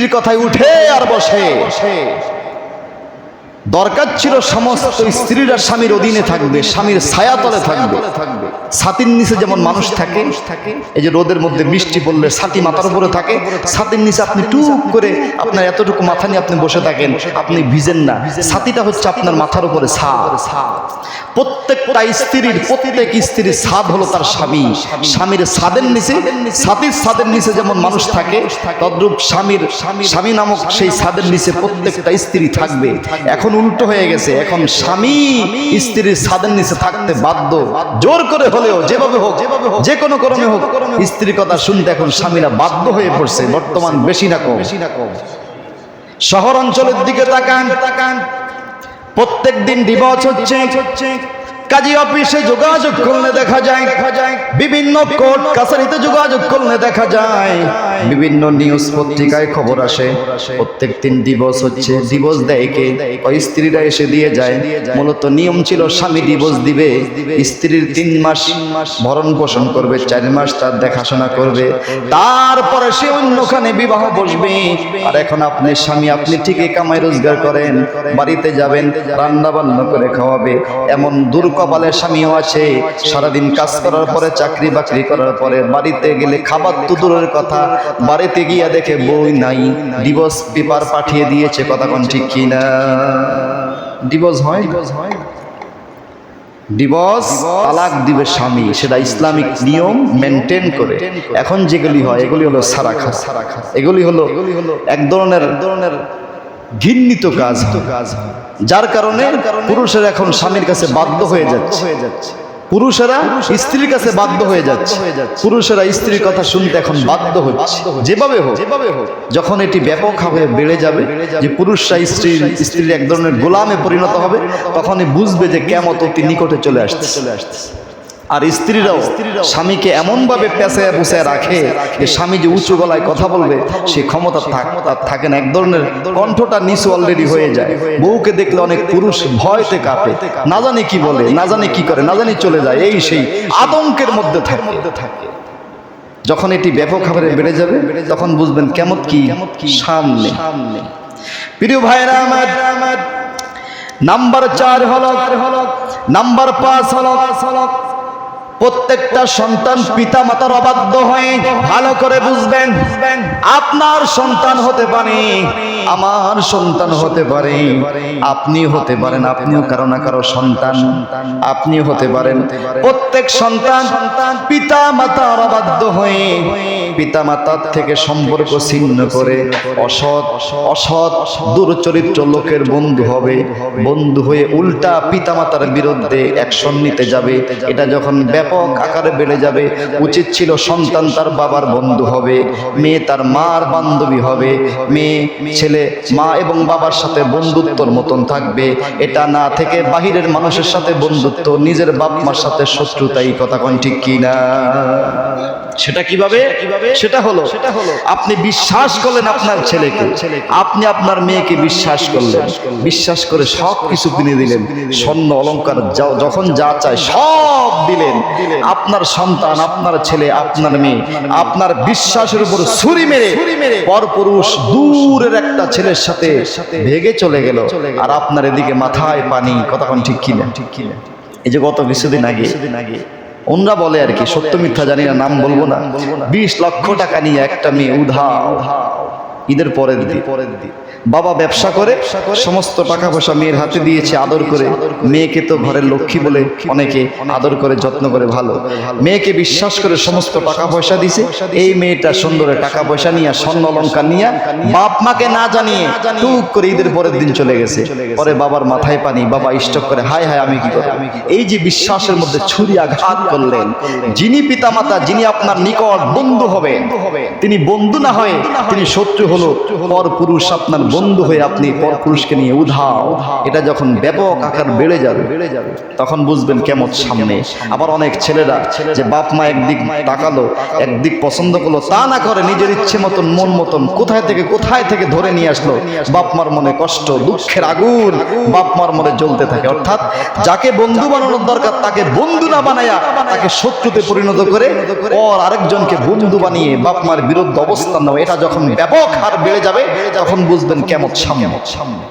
স্ত্রীর কথায় উঠে আর বসে। দরকার ছিল সমস্ত স্ত্রীরা স্বামীর অধীনে থাকবে, স্বামীর ছায়া তলে থাকবে। ছাতির নিচে যেমন মানুষ থাকে, এই যে রোদের মধ্যে বৃষ্টি পড়লে ছাতি মাথার উপরে থাকে, ছাতির নিচে আপনি টুক করে আপনার এতটুকু মাথা নিয়ে আপনি বসে থাকেন, আপনি ভিজেন না। ছাতিটা হচ্ছে আপনার মাথার উপরে ছাদ। প্রত্যেকটা স্ত্রীর, প্রত্যেক স্ত্রীর ছাদ হলো তার স্বামী। স্বামীর ছাদের নিচে ছাতির ছাদের নিচে যেমন মানুষ থাকে, তদ্রূপ স্বামীর, স্বামী নামক সেই ছাদের নিচে প্রত্যেকটা স্ত্রী থাকবে। এখন উল্টো হয়ে গেছে। এখন স্বামী স্ত্রীর ছাদের নিচে থাকতে বাধ্য। জোর করে হলেও যেভাবে হোক, যে কোনো ক্রমে হোক, স্ত্রীর কথা শুনতে এখন স্বামীরা বাধ্য হয়ে পড়ছে। বর্তমান বেশি না কম। শহর অঞ্চলের দিকে তাকান তাকান। প্রত্যেক দিন দিবস হচ্ছে। কাজী অফিসে যোগাযোগ করলে দেখা যায়, বিভিন্ন কোর্ট কাছারিতে যোগাযোগ করলে দেখা যায়, বিভিন্ন নিউজ পত্রিকায় খবর আসে। প্রত্যেক দিন ডিভোর্স হচ্ছে ডিভোর্স দেয় কে? স্ত্রীরা এসে দিয়ে যায়। মূলত নিয়ম ছিল, স্বামী ডিভোর্স দিবে, স্ত্রীর তিন মাস ভরণ পোষণ করবে, চার মাস তার দেখাশোনা করবে। তারপরে সে অন্যখানে বিবাহ বসবে। আর এখন আপনি স্বামী, আপনি ঠিকই কামাই রোজগার করেন, বাড়িতে যাবেন রান্না বান্না করে খাওয়াবে, এমন দুর্কপালের স্বামীও আছে, সারাদিন কাজ করার পরে, চাকরি বাকরি করার পরে, বাড়িতে গেলে খাবার তো দূরের কথা, বাড়িতে গিয়া দেখে বই নাই ডিভোর্স পেপার পাঠিয়ে দিয়েছে, কথা কোন ঠিক কিনা? ডিভোর্স হয়? ডিভোর্স হয় ডিভোর্স তালাক দিবে স্বামী, সেটা ইসলামিক নিয়ম মেনটেন করে। এখন যেগুলি হয়, এগুলি হলো সারাখা হলো এগুলি হলো এক ধরনের ধরনের ঘৃণিত কাজ কাজ যার কারণে পুরুষের এখন স্বামীর কাছে বাধ্য হয়ে যাচ্ছে। হয়ে যাচ্ছে। পুরুষেরা স্ত্রীর কাছে বাধ্য হয়ে যাচ্ছে। পুরুষেরা স্ত্রীর কথা শুনতে এখন বাধ্য হচ্ছে। যেভাবে হোক যেভাবে হোক। যখন এটি ব্যাপকভাবে বেড়ে যাবে যে পুরুষরা স্ত্রীর স্ত্রীর এক ধরনের গোলামে পরিণত হবে তখনই বুঝবে যে কেমত অতি নিকটে চলে আসছে। চলে আসছে। আর স্ত্রীরাও স্বামীকে এমনভাবে পেঁচায় বুসায় রাখে যে স্বামী যে উঁচু গলায় কথা বলবে সে ক্ষমতা থাক। তার থাকে। না এক ধরনের কণ্ঠটা নিচু অলরেডি হয়ে যায়। বউকে দেখলে অনেক পুরুষ ভয়তে কাঁপে। না জানে কি বলে না জানে কি করে না জানি চলে যায়। এই সেই আতঙ্কের মধ্যে থাকে। মধ্যে থাকে। যখন এটি ব্যাপক হারে বেড়ে যাবে তখন বুঝবেন কেমন কি সামনে। সামনে। প্রিয় ভাইরা আমার আমার নাম্বার চার হলো নাম্বার পাঁচ হলো প্রত্যেকটা সন্তান পিতা মাতার অবাধ্য হয়ে ভালো করে বুঝবেন, আপনার সন্তান হতে পারে, আমার সন্তান হতে পারে, আপনি হতে পারেন, আপনিও কারও না কারও সন্তান, আপনি হতে পারেন। প্রত্যেক সন্তান পিতা মাতার অবাধ্য হয়ে পিতা মাতার থেকে সম্পর্ক ছিন্ন করে অসৎ অসৎ, দুরচরিত্র লোকের বন্ধু হবে। বন্ধু হয়ে উল্টা পিতা মাতার বিরুদ্ধে অ্যাকশন নিতে যাবে। এটা যখন ব্যাপক আকারে বেড়ে যাবে, উচিত ছিল সন্তান তার বাবার বন্ধু হবে, মেয়ে তার মার বান্ধবী হবে, মেয়ে, ছেলে, মা এবং বাবার সাথে বন্ধুত্বর মতন থাকবে। এটা না থেকে বাহিরের মানুষের সাথে বন্ধুত্ব, নিজের বাপ মার সাথে শত্রুতা, এই কথা কোন ঠিক কিনা? সেটা কীভাবে? সেটা হলো সেটা হলো আপনি বিশ্বাস করলেন আপনার ছেলেকে আপনি আপনার মেয়েকে বিশ্বাস করলেন। বিশ্বাস করে সব কিছু কিনে দিলেন। স্বর্ণ অলংকার যা- যখন যা চায় সব দিলেন। আপনার সন্তান আপনার ছেলে আপনার মেয়ে আপনার বিশ্বাসের উপর ছুরি মেরে পরপুরুষ দূরের একটা ছেলের সাথে ভেগে চলে গেল। আর আপনার এদিকে মাথায় পানি কতক্ষণ ঠিক কিনা? ঠিক কিনা? এই যে গত কিছুদিন আগে কিছুদিন আগে ওনরা বলে আর কি সত্য মিথ্যা জানি না নাম বলব না। বিশ লক্ষ টাকা নিয়ে একটা মেয়ে উধা ঈদের পরের দিন। পরের দিন। বাবা ব্যবসা করে সমস্ত টাকা পয়সা মেয়ের হাতে দিয়েছে আদর করে। মেয়েকে তো ঘরের লক্ষ্মী বলে অনেকে আদর করে যত্ন করে ভালো। মেয়েকে বিশ্বাস করে সমস্ত টাকা পয়সা দিছে এই মেয়েটা সুন্দরে টাকা পয়সা নিয়ে স্বর্ণ অলঙ্কার নিয়ে বাপ মাকে না জানিয়ে টুক করে ঈদের পরের দিন চলে গেছে। পরে বাবার মাথায় পানি বাবা স্টক করে হায় হায় আমি কি করব? এই যে বিশ্বাসের মধ্যে ছুরি আঘাত করলেন। যিনি পিতামাতা যিনি আপনার নিকট বন্ধু হবেন তিনি বন্ধু না হয়ে তিনি শত্রু হলো পর পুরুষ আপনার বন্ধু হয়ে আপনি পর পুরুষকে নিয়ে উধাও। এটা যখন ব্যাপক আকার বেড়ে যাবে বেড়ে যাবে তখন বুঝবেন কেমন সামনে। আবার অনেক ছেলেরা যে বাপ মা একদিক তাকালো, একদিক পছন্দ করল, তা না করে নিজের ইচ্ছে মতন, মন মতন কোথায় থেকে কোথায় থেকে ধরে নিয়ে আসলো। বাপ মার মনে কষ্ট, দুঃখের আগুন, বাপ মার মনে জ্বলতে থাকে। অর্থাৎ যাকে বন্ধু বানানোর দরকার, তাকে বন্ধু না বানায়া তাকে শত্রুতে পরিণত করে ওর আরেকজনকে বন্ধু বানিয়ে বাপ মার বিরুদ্ধে অবস্থান নেওয়া। এটা যখন ব্যাপক হার বেড়ে যাবে তখন বুঝবেন কেমন সামনে সামনে।